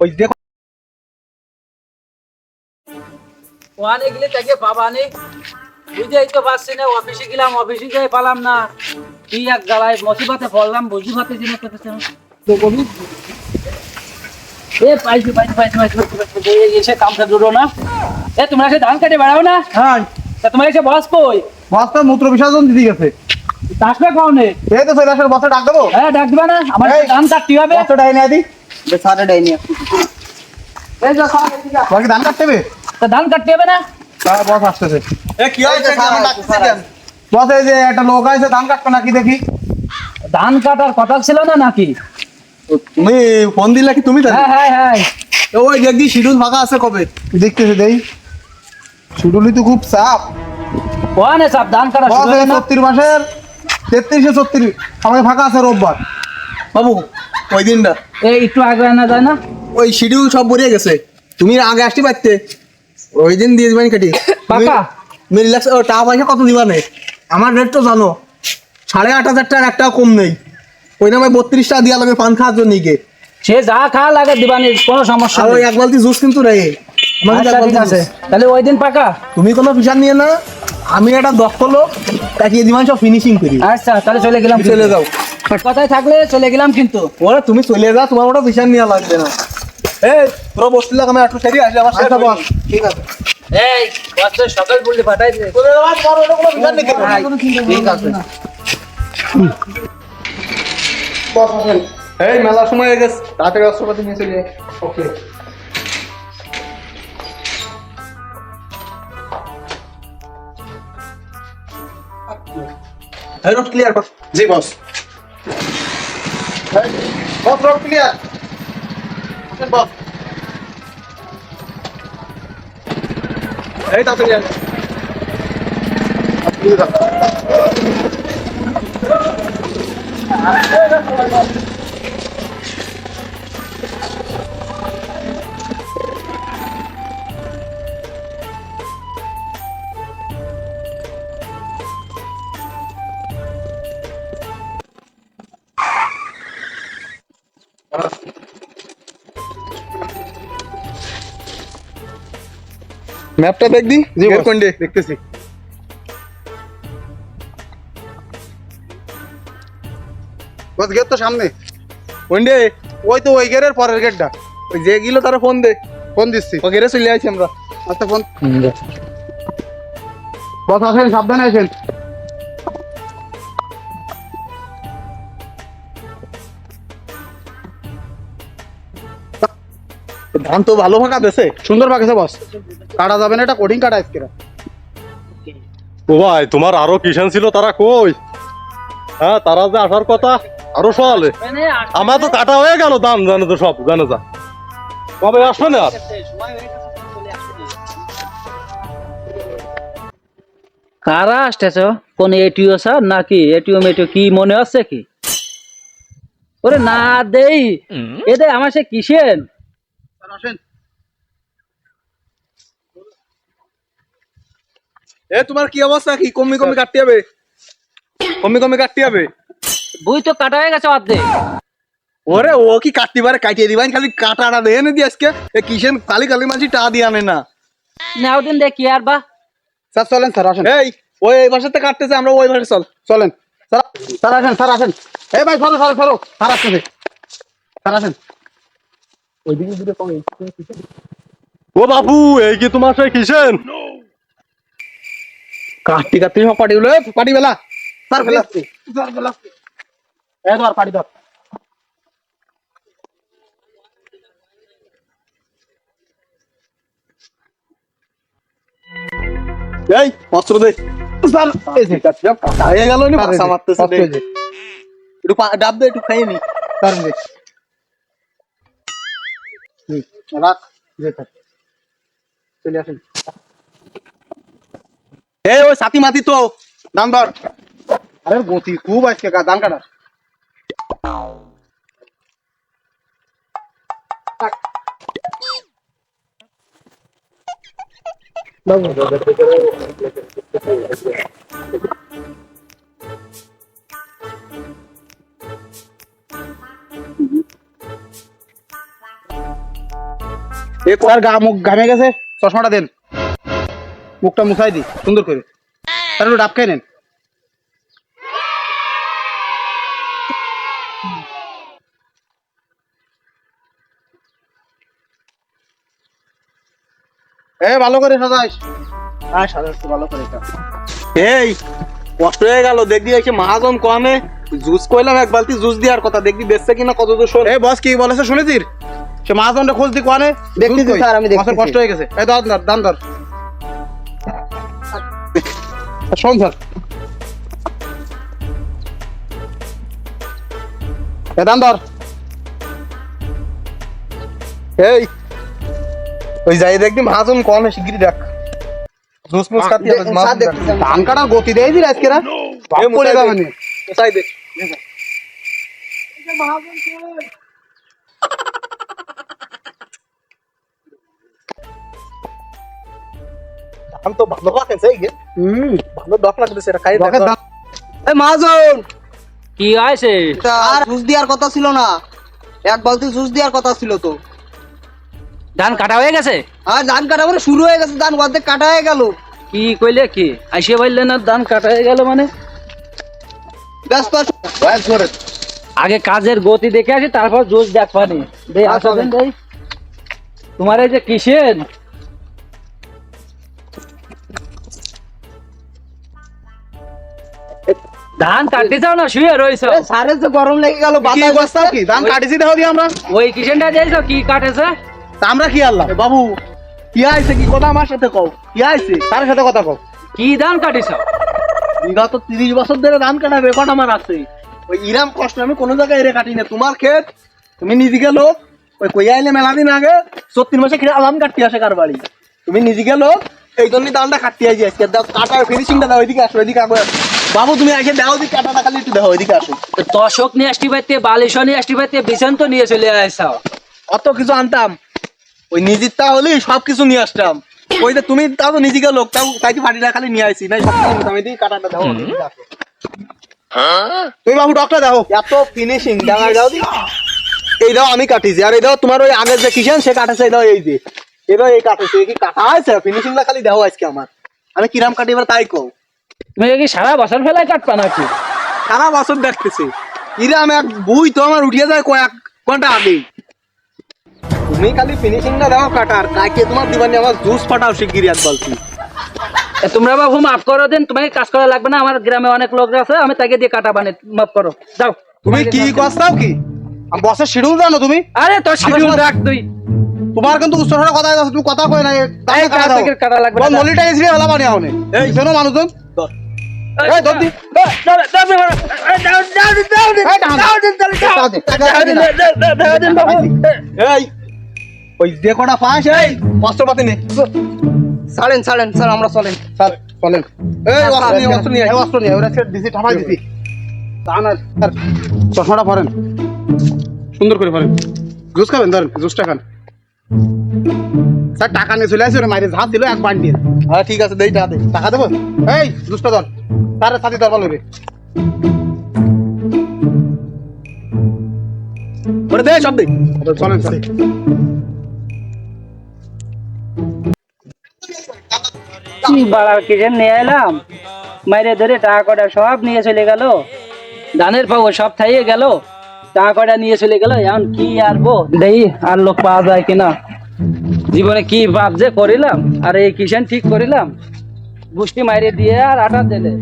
ওই দেখো ওখানে গেলে তাকে পাবা নে বুঝেই তো পারছি না অফিসে গেলাম অফিসে যাই পালাম না কি এক গালায় মসিবাতে পড়লাম বুঝি এ পাইছি পাইছি পাইছি পাইছি এসে কামটা দূরো না এ তোমরা এসে ধান কাটে বেড়াও না হ্যাঁ তা তোমার এসে বস কই? বাস্তা মূত্র বিসর্জন দিতে গেছে। আসবে কনে এই তো চলে আসার বসে ডাক দেবো? হ্যাঁ ডাক দিবা না আমার ধান কাটতে হবে। বসে ডাই নিয়ে দি সাড়ে ডাইনি। এই যে খাওয়া। তোমাকে ধান কাটতে হবে? তা ধান কাটতে হবে না? তা বস আসতেছে। এ কি? কেমন ডাকতেছে কেন? বস এই যে একটা লোক আছে ধান কাটবে নাকি দেখি? ধান কাটার কথা ছিল না নাকি? তুমি ফোন দিলে কি তুমি হ্যাঁ হ্যাঁ হ্যাঁ। ওই দেখি শিডিউল ফাঁকা আছে কবে? দেখতেছি দেই। শিডিউলই তো খুব চাপ। ওখানে সব ধান কাটা না? ছত্রিশ মাসের তেত্রিশে ছত্রিশ। আমাকে ফাঁকা আছে রোববার। বাবু ওই দিনটা। এই একটু আগে আনা যায় না? ওই শিডিউল সব ভরিয়ে গেছে। তুমি আগে আসতে পারতে। ওই দিন দিয়ে দিবেন কাটি। পাকা? তুমি রিল্যাক্স ও টাকা পয়সা কত দিবা নেই আমার রেট তো জানো সাড়ে আট হাজার টাকার একটা কম নেই। ওই নামে বত্রিশ টাকা দিয়া লাগবে পান খাওয়ার জন্য সে যা খা লাগে দিবানি কোনো সমস্যা আর ওই এক বালতি জুস কিন্তু নেই। আমার আচ্ছা। তাহলে ওই দিন পাকা। তুমি কোনো ফিসার নিয়ে না আমি একটা দক্ষ লোক তাকিয়ে দিবেন সব ফিনিশিং করি। আচ্ছা তাহলে চলে গেলাম চলে যাও। কথায় থাকলে চলে গেলাম কিন্তু। ওরা তুমি চলে যাও তোমার ওটা ফিসার নিয়ে লাগবে না। এই তোরা বসতে লাগ আমি একটু সেরি আসলে আমার আচ্ছা বস। ঠিক আছে। এই বস সকাল বললে পাঠাই দে। চলে যাও তোমার ওটা কোনো ফিসার নেই ঠিক আছে। বস এই মেলা সময় হয়ে গেছে। রাতের রাষ্ট্রপতি নিয়ে চলে ওকে। রোড ক্লিয়ার বস জি বস বস রোড ক্লিয়ার আসেন বস এই তাড়াতাড়ি আয়। ম্যাপটা দেখ দি কোনডে দেখতেছি। বস গেট তো সামনে। কোনডে ওই তো ওই গেটের পরের গেটটা ওই যে গিলো তার ফোন দে। ফোন দিচ্ছি। ও গেরে চলে আইছি আমরা। আচ্ছা ফোন বস আসেন সাবধানে আসেন। ধান তো ভালো ফাঁকা দেছে সুন্দর পাকেছে বস। কাটা যাবে না এটা কোডিং কাটা আজকে ও ভাই তোমার আরও কিষান ছিল তারা কই? হ্যাঁ তারা যে আসার কথা আরও সকালে আমার তো কাটা হয়ে গেল দাম জানো তো সব জানো যা। কবে আসবে না? আর কারা আসতেছ? কোন এটিও স্যার নাকি? এটিও মেটিও কি মনে হচ্ছে কি? ওরে না দেই। এদের আমার সে কিসেন আসেন। এ তোমার কি অবস্থা? কি কমি কমি কাটতে হবে? কমি কমি কাটতে হবে? বই তো কাটা হয়ে গেছে অর্ধেক। ওরে ও কি কাটতে পারে? কাটিয়ে দিবেন খালি কাটাটা দেয় না দি আজকে। এ কিসেন কালি কালি মাঝি টা দিয়ে আনে না। নাও দিন দেখি আর বা। স্যার চলেন স্যার আসেন। এই ওই এই পাশে কাটতেছে আমরা ওই পাশে চল চলেন। স্যার স্যার আসেন স্যার আসেন। এই ভাই সরো সরো সরো স্যার আসতেছে। স্যার আসেন। ও বাবু এই কি তোমার সেই কিষেন কাটতে কাটতে সব পাটি গুলো পাটি বেলা। বেলা। বেলা। ধর পাটি ধর। এই অস্ত্র দে। স্যার এই যে কাটছে হয়ে গেল নি মারতেছে একটু ডাব দে একটু খাইয়ে নি। যে। হুম, রাখ যে থাক। চলে আসেন এই ওই সাথী মাতি তো দাম ধর আরে গতি খুব আজকে কা- ধান কাটা এ গা মুখ ঘামে গেছে? চশমাটা দেন। মুখটা মুছাই দি, সুন্দর করে। একটু ডাব খেয়ে নেন। এ, ভালো করে সাজাইস। ভালো করে এই, কষ্ট হয়ে গেল। দেখবি এসে মহাজন কমে। জুস কইলাম, এক বালতি জুস দেওয়ার কথা। দেখবি, বেচছে কিনা, কত দূর শোন। এই বস, কি বলেছে শুনেছিস? সে মাছদণ্ডে খোঁজ দি কোয়ানে? দেখতেছি, স্যার, আমি দেখতেছি। মাছের কষ্ট হয়ে গেছে। এই দাও দান ধর। শোন স্যার। এ দান ধর। এই ওই যাই দেখবি মহাজন কমে শিগগিরি দেখ। জুস মুস হবে স্যার ধান কাটার গতি দেয় দিল আজকে না? পড়ে যাবে। নি। মুসাই দে। ধান তো ভালো গে। হুম। ভালো ডক লাগতেছে এটা খাই দেখ মহাজন! কি আছে আর জুস দেওয়ার কথা ছিল না। এক বালতি জুস দেওয়ার কথা ছিল তো। ধান কাটা হয়ে গেছে? আর ধান কাটা মানে শুরু হয়ে গেছে ধান অর্ধেক কাটা হয়ে গেল। কি কইলে কি? আইসে বললে না ধান কাটা হয়ে গেল মানে? ব্যস্ত বয়স করে। আগে কাজের গতি দেখে আসি তারপর জোশ আসবেন দেই। তোমার এই যে কিসের? ধান কাটতে চাও না? শুয়ে রইছো এ, সারের যে গরম লেগে গেল কি বাতাস কি ধান কাটিছি দেখো দি আমরা। ওই কিসেনটা যাইছো কি কাটেছে? তা আমরা কি আল্লাহ বাবু কি আইছে কি কথা আমার সাথে কও? কি আইছে? তার সাথে কথা কও? কি ধান কাটিছ? বিগত তিরিশ বছর ধরে ধান কাটার রেকর্ড আমার আছে। ওই ইরাম কষ্ট আমি কোনো জায়গায় এরে কাটি না তোমার ক্ষেত তুমি নিজে লোক ওই কই আইলে মেলা দিন আগে সত্তর মাসে কিনে আলাম কাটতে আসে কার বাড়ি? তুমি নিজে লোক এই জন্যই ধানটা কাটতে আসি আজকে। দাও কাটার ফিনিশিংটা দাও ওইদিকে আসো ওইদিকে আগে আসো। বাবু তুমি এসে দাও কাটাটা খালি একটু দাও ওইদিকে আসো। নিয়ে আসতে পারতে বালিশ নিয়ে আসতে পারতে বিছান তো নিয়ে চলে আসাও অত কিছু আনতাম। ওই নিজের তা হলেই সব কিছু নিয়ে আসতাম। ওই তুমি তাও তো নিজেকে লোক তাও তাই ফাটিটা খালি নিয়ে আসি কিছু নিতাম এদিকে কাটাটা দাও তুমি বাবু ডক্টর দেখো এত ফিনিশিং ডাঙায় দাও দি এই দাও আমি কাটিছি। আর এই দাও তোমার ওই আগের যে কিষান সে কাটেছে এই দাও এই যে। এই দাও এই কাটেছে কি কাটা আছে? ফিনিশিংটা খালি দাও আজকে আমার। আমি কিরাম কাটি এবার তাই কও। তুমি কি সারা বছর ফেলায় কাটপা নাকি? সারা বছর দেখতেছি। ইরাম এক বই তো আমার উঠিয়ে যায় কয়েক ঘণ্টা আগেই। তুমি খালি ফিনিশিংটা দাও কাটার কাকে তোমার দিবানি আমার জুস ফাটাও শিগগিরি এক বলছি তোমরা বাবু মাফ করো দিন তোমাকে কাজ করা লাগবে না আমার গ্রামে অনেক লোক আছে আমি তাকে দিয়ে কাটা বানে মাফ করো। যাও। তুমি কি কষ্টাও কি? বসের শিডিউল জানো তুমি? আরে তোর শিডিউল রাখ তুই। তোমার কিন্তু উচ্চস্বরে কথা আছে তুমি কথা কই না কাটা লাগবে না। মলিটা এসে হলা এই। শোনো মানুষজন ওই যে কটা পাস এই অস্ত্রপাতি নে ছাড়েন ছাড়েন স্যার আমরা চলেন স্যার চলেন এই অস্ত্র অস্ত্র নিয়ে, নিয়ে অস্ত্র নিয়ে। অস্ত্র নিয়ে ওরা সেট দিছি ঠাপাই দিছি স্যার চশমাটা পরেন সুন্দর করে পরেন জুস খাবেন ধরেন জুসটা খান স্যার টাকা নিয়ে চলে আসে ওরা মাইরে ঝাঁপ দিল এক বান্ডি হ্যাঁ ঠিক আছে দেই টাকা দে টাকা দেবো এই জুসটা ধর তার সাথে ধর ভালো রে ওরে দে সব দে। চলেন স্যার বাড়ার নিয়ে এলাম? মাইরে ধরে টাকা কটা সব নিয়ে চলে গেল। ধানের পাবো সব থাইয়ে গেল। টাকা কটা নিয়ে চলে গেল এখন কি আরবো দেই আর লোক পাওয়া যায় কিনা? জীবনে কি ভাব যে করিলাম আর এই কিষান ঠিক করিলাম? গুষ্টি মাইরে দিয়ে আর আটা দিলে।